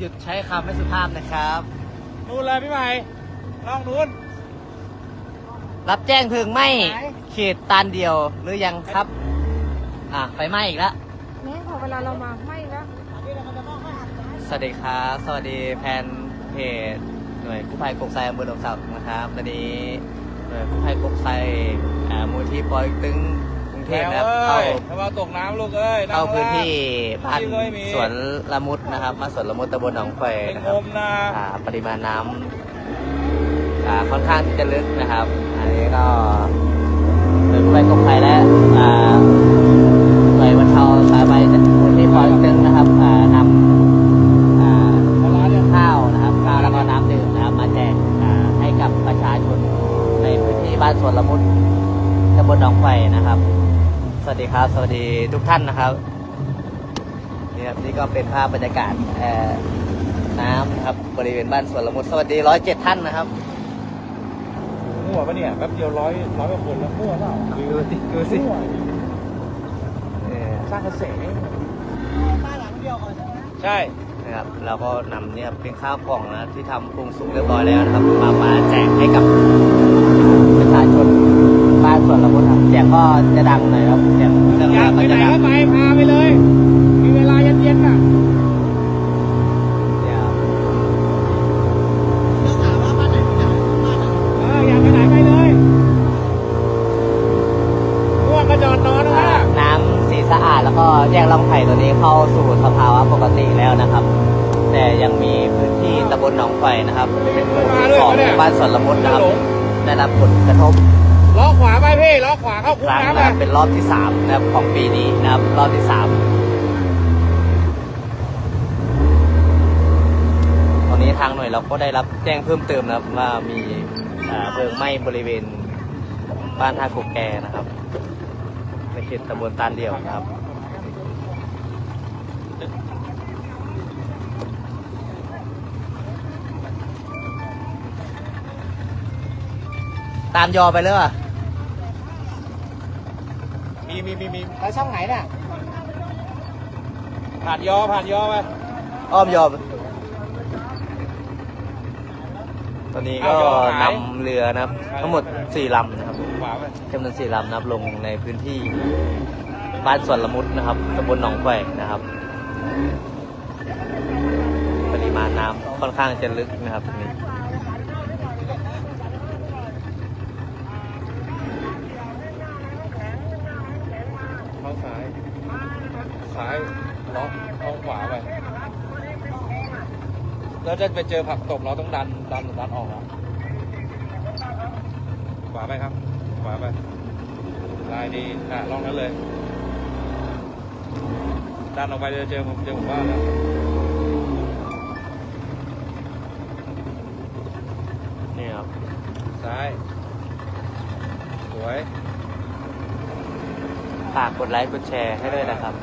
หยุดใช้คำไม่สุภาพนะครับ นู่นเลยพี่ใหม่ล่องนู้น รับแจ้งเพลิงไหม้ไหน เขตตานเดียวหรือยังครับ อะไฟไหม้อีกแล้วนี่พอเวลาเรามาไม่แล้วสวัสดีครับ สวัสดีแฟนเพจหน่วยกู้ภัยกกไซอำเภอหลมศักดิ์นะครับตอนนี้หน่วยกู้ภัยกกไซอ่ามูลที่ปอยตึงกรุง เทพนะครับเอ้เข้ายถ้าว่าตกน้ำลูกเอ้ยเข้าพื้นที่บ้านที่เลยมีสวนละมุดนะครับ มาสวนละมุดตำบลหนองไฟเป็นนะคงรับมนะอ่าปริมาณน้ำอ่าค่อนข้างที่จะลึกนะครับ อันนี้ก็หน่วยกู้ภัยกกไซและอ่าหน่วยบรรเทาสาธารณภัยมูลที่ปอยตึงนะครับอ่านำอ่าร้านเนี่ยข้าวนะครับข้าวแล้วก็น้ำดื่มนะครับมาแจกอ่าให้กับประชาชนในพื้นที่บ้านสวนละมุดตำบลหนองไฟนะครับ สวัสดีครับ สวัสดีทุกท่านนะครับนี่ครับนี่ก็เป็นภาพบรรยากาศเอ่อน้ำนะครับบริเวณบ้านสวนละมุดสวัสดีร้อยเจ็ดท่านนะครับมั่วปะเนี่ยแป๊บเดียวร้อยร้อยกว่าคนแล้วมั่วเปล่าดูสิดูสิมั่วเออสร้างกระแสใช่นะครับเราก็นำเนี่ยเป็นข้าวกล่องนะที่ทำปรุงสุกเรียบร้อยแล้วนะครับมามาแจกให้กับประชาชนบ้านสวนละมุดครับ เสียงก็จะดังหน่อยครับเสียงเครื่องอยากก็ไปไหนจะดังก็ไปพาไปเลย มีเวลาเย็นๆน่ะเนี่ยครับเอออยากไปไหนไปเลยง่วงก็จอดนอนนะอ่าน้ำสีสะอาดแล้วก็แยกล่องไผ่ตัวนี้เข้าสู่สภาวะปกติแล้วนะครับ แต่ยังมีพื้นที่ตำบลหนองไผ่นะครับ เป็นหมู่ที่สองของบ้านสวนละมุดนะครับ ได้รับผลกระทบ ล้อขวาไปพี่ล้อขวาเข้าคคุ้งรั้งน้ำนะไปครับเป็นรอบที่สามนะครับของปีนี้นะครับรอบที่สามตอนนี้ทางหน่วยเราก็ได้รับแจ้งเพิ่มเติมนะครับว่ามีอ่าเพลิงไหม้บริเวณบ้านท่ากุกแกนะครับในเขตตำบลตานเดี่ยวนะครับ ตามยอไปเลยว่ะมีมีมีมีไปช่องไหนน่ะ ผ่านยอผ่านยอไปอ้อมยอมตอนนี้ก็อ้าวยอหายนำเรือนะครับ ทั้งหมดสี่ลำนะครับขวาไปจำนวนสี่ลำนะครับลงในพื้นที่บ้านสวนละมุดนะครับตำบลหนองแควนะครับ ปริมาณน้ำค่อนข้างจะลึกนะครับตรงนี้าซ้าย ซ้ายล้อเข้าขวาไป แล้วจะไปเจอผักตบเราต้องดัน ดันดันออกเหรอขวาไปครับ ขวาไปลายดีอะลองนั้นเลย ดันออกไปจะเจอผมเจอผมบ้านแล้วนี่ครับ ซ้าย สวย ฝากกดไลค์กดแชร์ให้ด้วยนะครับ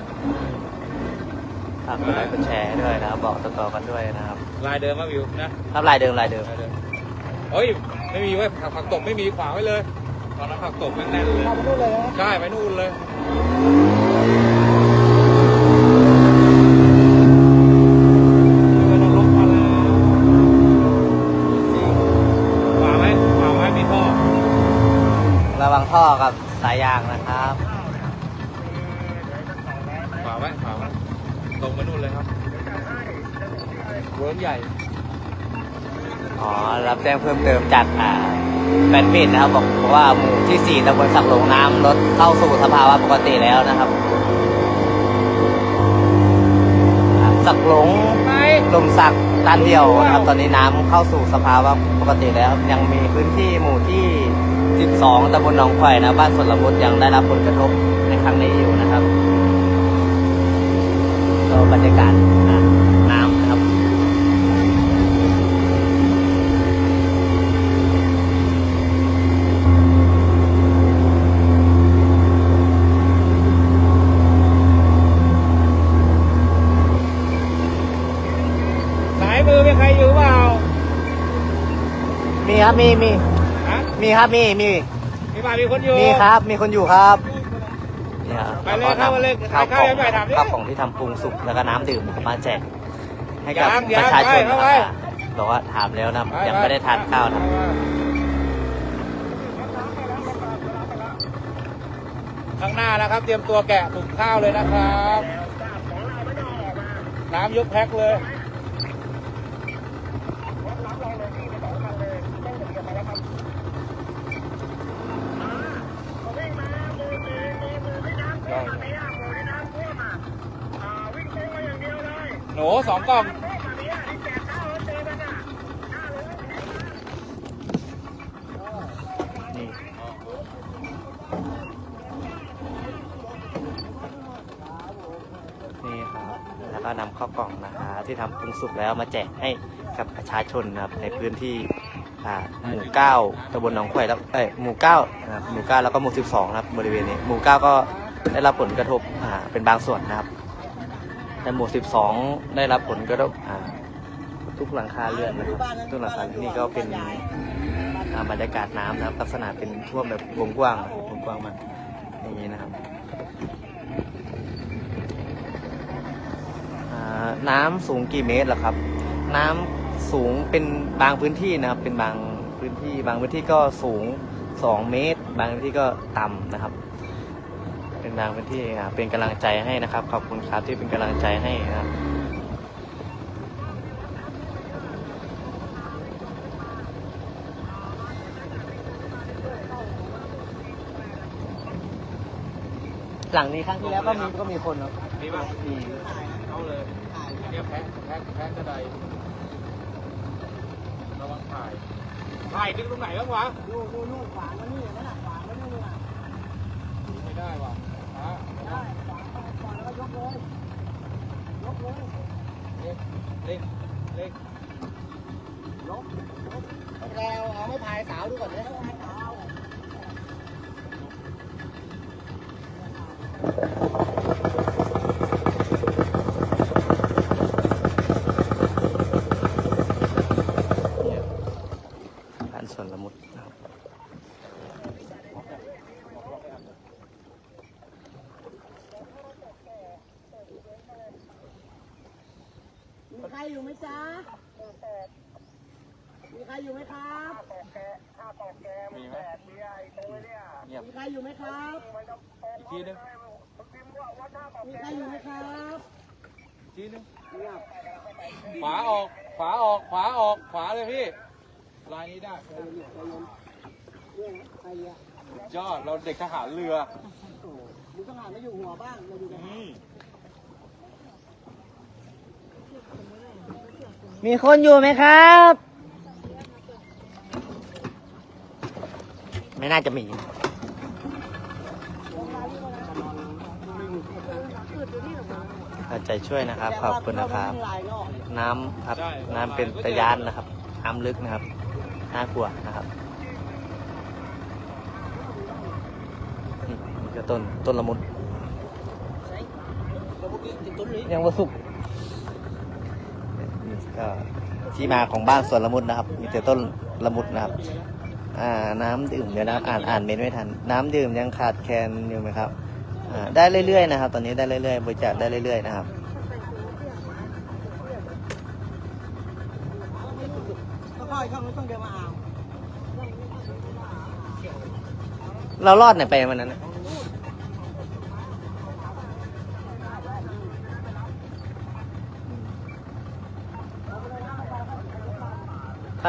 ฝากกดไลค์กดแชร์ให้ด้วยนะครับ บอกต่อๆกันด้วยนะครับลายเดิมมาวิวนะครับลายเดิมลายเดิมลายเดิมเฮ้ยไม่มีเว้ยผักผักตบไม่มีขวาไว้เลย ตอนนั้นผักตบแม่งแน่นเลยเราไปดูเลยนะใช่ไปนู่นเลยเรือเราลบมาแล้วขวาไหมขวาไหมมีท่อ ระวังท่อกับสายยางนะครับ ขวาไหมขวาไหมตรงไปนู่นเลยครับเวิร์กใหญ่ อ๋อ รับแจ้งเพิ่มเติมจากอ่าแฟนเพจนะครับบอกว่าหมู่ที่สี่ตำบลสักหลงน้ำลดเข้าสู่สภาวะปกติแล้วนะครับอ่าสักหลงไปลมสักตันเดียวนะครับ ตอนนี้น้ำเข้าสู่สภาวะปกติแล้วครับยังมีพื้นที่หมู่ที่ 12ตำบลหนองไผ่นะบ้านสวนละมุดยังได้รับผลกระทบในครั้งนี้อยู่นะครับ ก็บรรยากาศอ่าน้ำนะครับสายมือมีใครอยู่เปล่า มีครับมีมีฮะมีครับมีมีมีบ้านมีคนอยู่มีครับ มีคนอยู่ครับ เนี่ยไปเลยเข้ามาเลยข้าวกเข้าล่องไปถามดิข้าวกล่องที่ทำปรุงสุกแล้วก็น้ำดื่มมาแจก ให้กับยังยังประชาชนไปนะไปครับบอกว่าถามแล้วนะครับยังไม่ได้ทานข้าวนะครับข้างหน้านะครับ เตรียมตัวแกะถุงข้าวเลยนะครับ น้ำยกแพ็คเลย หนูสองกล่องนี่นี่ครับ แล้วก็นำข้าวกล่องนะคะที่ทำปรุงสุกแล้วมาแจกให้กับประชาชนนะครับในพื้นที่อ่าหมู่เก้าตำบลหนองขวยแล้วเอ้ยหมู่เก้านะครับหมู่เก้าแล้วก็หมู่สิบสองนะครับบริเวณนี้หมู่เก้าก็ได้รับผลกระทบอ่าเป็นบางส่วนนะครับ แต่หมู่สิบสองได้รับผลกระทบอ่าทุกหลังคาเรือนนะครับทุกหลังคาเรือนนี่ก็เป็นอ่าบรรยากาศน้ำนะครับ ลักษณะเป็นท่วมแบบวงกว้างนะครับวงกว้างมากอย่างนี้นะครับอ่าน้ำสูงกี่เมตรล่ะครับ น้ำสูงเป็นบางพื้นที่นะครับ เป็นบางพื้นที่ บางพื้นที่ก็สูง 2 เมตร บางพื้นที่ก็ต่ำนะครับ เป็นบางพื้นที่อ่าเป็นกำลังใจให้นะครับ ขอบคุณครับที่เป็นกำลังใจให้นะครับหลังนี้ครั้งที่แล้วก็มีก็มีคนเนาะมีป่ะมีเอาเลยอันนี้แพ็คแพ็คแพ็คกระไดระวังถ่ายถ่ายดึงตรงไหนบ้างวะนู่นนู่นนู่นขวางมันนี่นั่นน่ะขวางมันนี่น่ะไม่ได้ว่ะ ฮะได้ขวางขวางแล้วก็ยกเลยยกเลย เล็กเล็กเล็ก ยกแล้วเอาไม่พายสาวดูก่อนเนี่ยพายสาว เนี่ยบ้านสวนละมุดนะครับ มีใครอยู่ไหมจ๊ะมีใครอยู่ไหมครับมีไหมเงียบมีใครอยู่ไหมครับ อีกทีนึงมีใครอยู่ไหมครับอีกทีนึงเงียบขวาออก ขวาออก ขวาออก ขวาเลยพี่ ลายนี้ได้ใจเย็นใจเย็นเรื่องใครอะยอด เราเด็กทหารเรือโอ้โหมึงต้องหามาอยู่หัวบ้างมาอยู่กับ มีคนอยู่ไหมครับ ไม่น่าจะมี เอาใจช่วยนะครับ ขอบคุณนะครับ น้ำครับ น้ำเป็นตะยานนะครับ น้ำลึกนะครับ น่ากลัวนะครับนี่นี่ก็ต้นต้นละมุดยังวัสุก ก็ที่มาของบ้านสวนละมุดนะครับมีแต่ต้นละมุดนะครับ อ่าน้ำดื่มเดี๋ยวนะอ่านอ่านเมนไม่ทัน น้ำดื่มยังขาดแคลนอยู่ไหมครับอ่าได้เรื่อยๆนะครับ ตอนนี้ได้เรื่อยๆบริจาคได้เรื่อยๆนะครับเรารอดเนี่ยไปวันนั้นนะ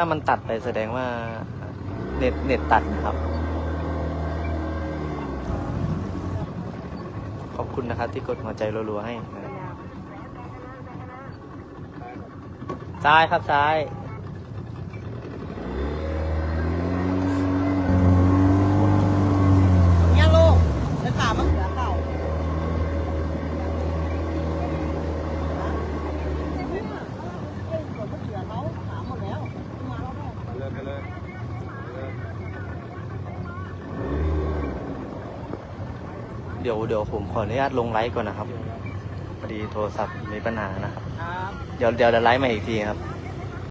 ถ้ามันตัดไปแสดงว่าเน็ตเน็ตตัดนะครับ ขอบคุณนะครับที่กดหัวใจรัวๆให้ซ้ายครับซ้ายลูกแล้วตามมะเขือเก่าเอ้ยส่วนมะเขือเขาถามหมดแล้วมาแล้วก็ ไปเลยไปเลยไปเลย เดี๋ยวเดี๋ยวผมขออนุญาตลงไลฟ์ก่อนนะครับพอดีโทรศัพท์มีปัญหานะครับครับเดี๋ยวเดี๋ยวจะไลฟ์มาอีกทีครับ